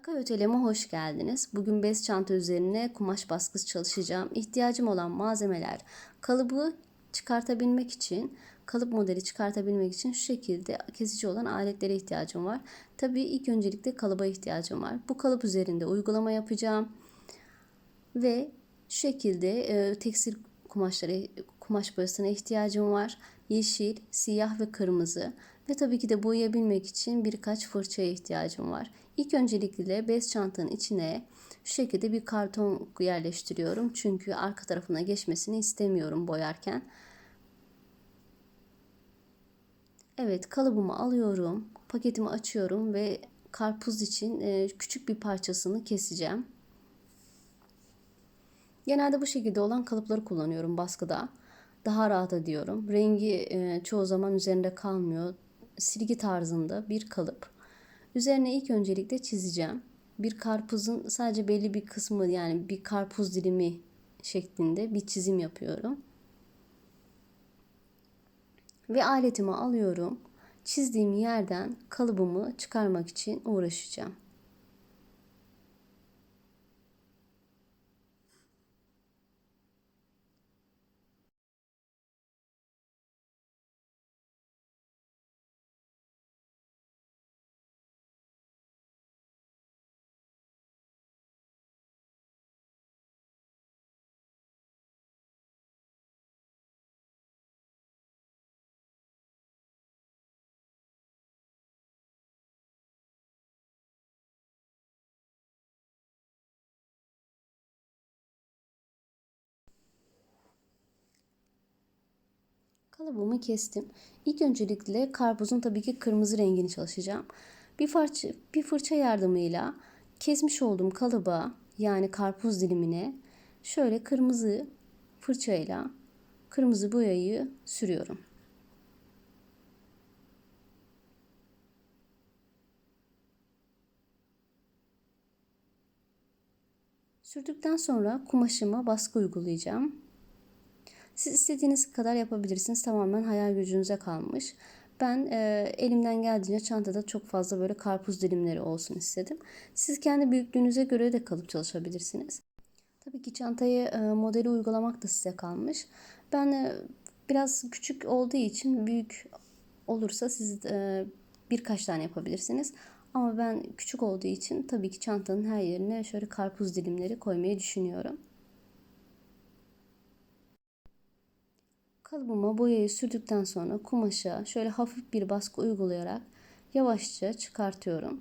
Akay Ötelem'e hoş geldiniz. Bugün bez çanta üzerine kumaş baskısı çalışacağım. İhtiyacım olan malzemeler kalıbı çıkartabilmek için, kalıp modeli çıkartabilmek için şu şekilde kesici olan aletlere ihtiyacım var. Tabii ilk öncelikle kalıba ihtiyacım var. Bu kalıp üzerinde uygulama yapacağım. Ve şu şekilde e, tekstil kumaşları, kumaş boyasına ihtiyacım var. Yeşil, siyah ve kırmızı. Ve tabii ki de boyayabilmek için birkaç fırçaya ihtiyacım var. İlk öncelikle bez çantanın içine şu şekilde bir karton yerleştiriyorum. Çünkü arka tarafına geçmesini istemiyorum boyarken. Evet kalıbımı alıyorum. Paketimi açıyorum ve karpuz için e, küçük bir parçasını keseceğim. Genelde bu şekilde olan kalıpları kullanıyorum baskıda. Daha rahat ediyorum. Rengi e, çoğu zaman üzerinde kalmıyor. Silgi tarzında bir kalıp. Üzerine ilk öncelikle çizeceğim. Bir karpuzun sadece belli bir kısmı yani bir karpuz dilimi şeklinde bir çizim yapıyorum. Ve aletimi alıyorum. Çizdiğim yerden kalıbımı çıkarmak için uğraşacağım. Kalıbımı kestim. İlk öncelikle karpuzun tabii ki kırmızı rengini çalışacağım. Bir fırça, bir fırça yardımıyla kesmiş olduğum kalıba yani karpuz dilimine şöyle kırmızı fırçayla kırmızı boyayı sürüyorum. Sürdükten sonra kumaşıma baskı uygulayacağım. Siz istediğiniz kadar yapabilirsiniz. Tamamen hayal gücünüze kalmış. Ben e, elimden geldiğince çantada çok fazla böyle karpuz dilimleri olsun istedim. Siz kendi büyüklüğünüze göre de kalıp çalışabilirsiniz. Tabii ki çantayı e, modeli uygulamak da size kalmış. Ben e, biraz küçük olduğu için büyük olursa siz e, birkaç tane yapabilirsiniz. Ama ben küçük olduğu için tabii ki çantanın her yerine şöyle karpuz dilimleri koymayı düşünüyorum. Kalıbıma boyayı sürdükten sonra kumaşa şöyle hafif bir baskı uygulayarak yavaşça çıkartıyorum.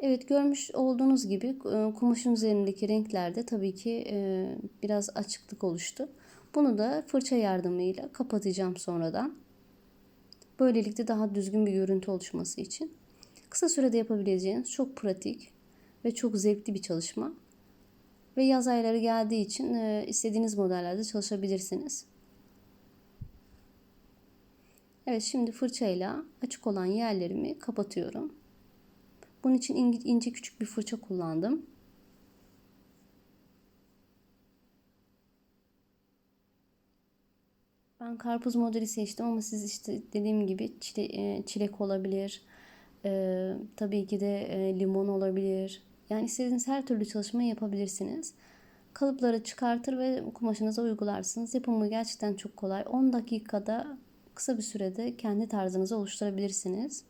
Evet görmüş olduğunuz gibi e, kumaşın üzerindeki renklerde tabii ki e, biraz açıklık oluştu. Bunu da fırça yardımıyla kapatacağım sonradan. Böylelikle daha düzgün bir görüntü oluşması için. Kısa sürede yapabileceğiniz çok pratik ve çok zevkli bir çalışma. Ve yaz ayları geldiği için e, istediğiniz modellerde çalışabilirsiniz. Evet şimdi fırçayla açık olan yerlerimi kapatıyorum. Bunun için ince, ince küçük bir fırça kullandım. Ben karpuz modeli seçtim ama siz işte dediğim gibi çile, e, çilek olabilir. Ee, tabii ki de e, limon olabilir. Yani istediğiniz her türlü çalışmayı yapabilirsiniz. Kalıpları çıkartır ve kumaşınıza uygularsınız. Yapımı gerçekten çok kolay. 10 dakikada kısa bir sürede kendi tarzınızı oluşturabilirsiniz.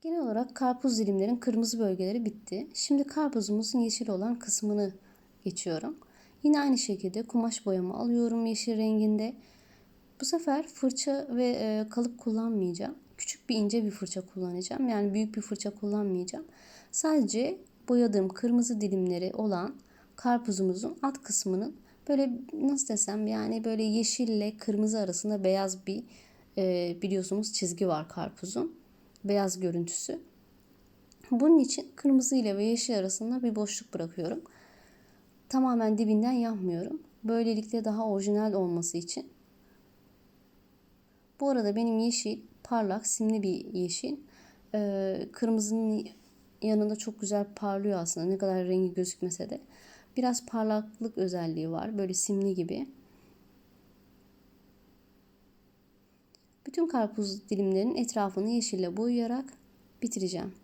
Genel olarak karpuz dilimlerin kırmızı bölgeleri bitti. Şimdi karpuzumuzun yeşil olan kısmını geçiyorum. Yine aynı şekilde kumaş boyamı alıyorum yeşil renginde. Bu sefer fırça ve e, kalıp kullanmayacağım. Küçük bir ince bir fırça kullanacağım. Yani büyük bir fırça kullanmayacağım. Sadece boyadığım kırmızı dilimleri olan karpuzumuzun alt kısmının böyle nasıl desem yani böyle yeşille kırmızı arasında beyaz bir e, biliyorsunuz çizgi var karpuzun. Beyaz görüntüsü. Bunun için kırmızı ile ve yeşil arasında bir boşluk bırakıyorum. Tamamen dibinden yapmıyorum. Böylelikle daha orijinal olması için. Bu arada benim yeşil parlak simli bir yeşil. Ee, kırmızının yanında çok güzel parlıyor aslında ne kadar rengi gözükmese de. Biraz parlaklık özelliği var böyle simli gibi. Bütün karpuz dilimlerinin etrafını yeşille boyayarak bitireceğim.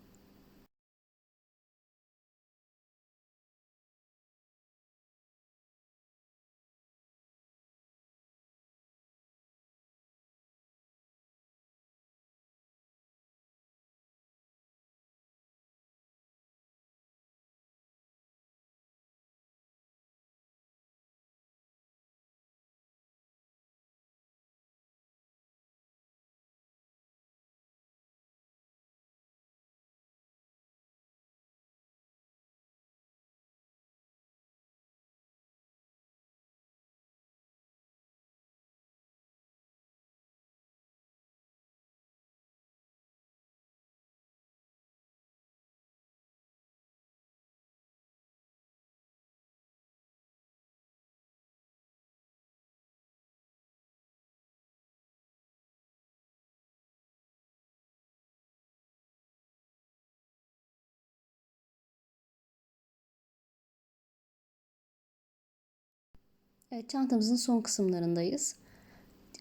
Evet, çantamızın son kısımlarındayız.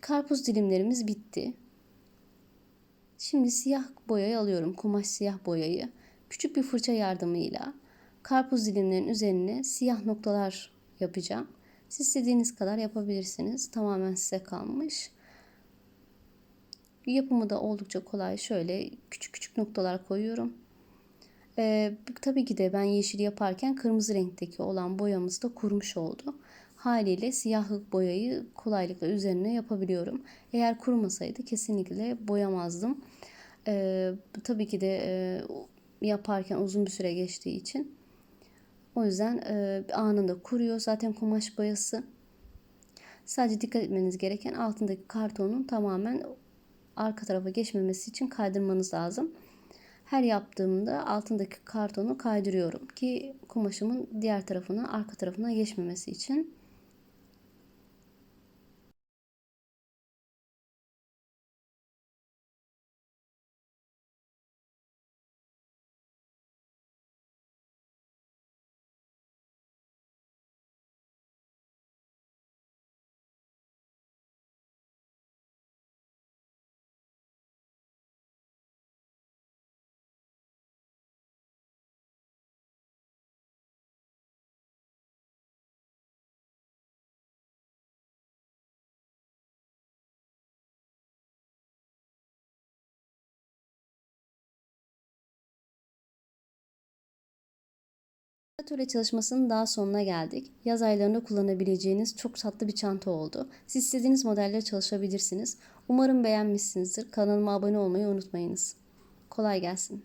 Karpuz dilimlerimiz bitti. Şimdi siyah boyayı alıyorum. Kumaş siyah boyayı. Küçük bir fırça yardımıyla karpuz dilimlerinin üzerine siyah noktalar yapacağım. Siz istediğiniz kadar yapabilirsiniz. Tamamen size kalmış. Yapımı da oldukça kolay. Şöyle küçük küçük noktalar koyuyorum. Ee, tabii ki de ben yeşil yaparken kırmızı renkteki olan boyamız da kurumuş oldu haliyle siyahlık boyayı kolaylıkla üzerine yapabiliyorum. Eğer kurumasaydı kesinlikle boyamazdım. Ee, tabii ki de e, yaparken uzun bir süre geçtiği için. O yüzden e, anında kuruyor zaten kumaş boyası. Sadece dikkat etmeniz gereken altındaki kartonun tamamen arka tarafa geçmemesi için kaydırmanız lazım. Her yaptığımda altındaki kartonu kaydırıyorum ki kumaşımın diğer tarafına arka tarafına geçmemesi için. Atölye çalışmasının daha sonuna geldik. Yaz aylarında kullanabileceğiniz çok tatlı bir çanta oldu. Siz istediğiniz modelle çalışabilirsiniz. Umarım beğenmişsinizdir. Kanalıma abone olmayı unutmayınız. Kolay gelsin.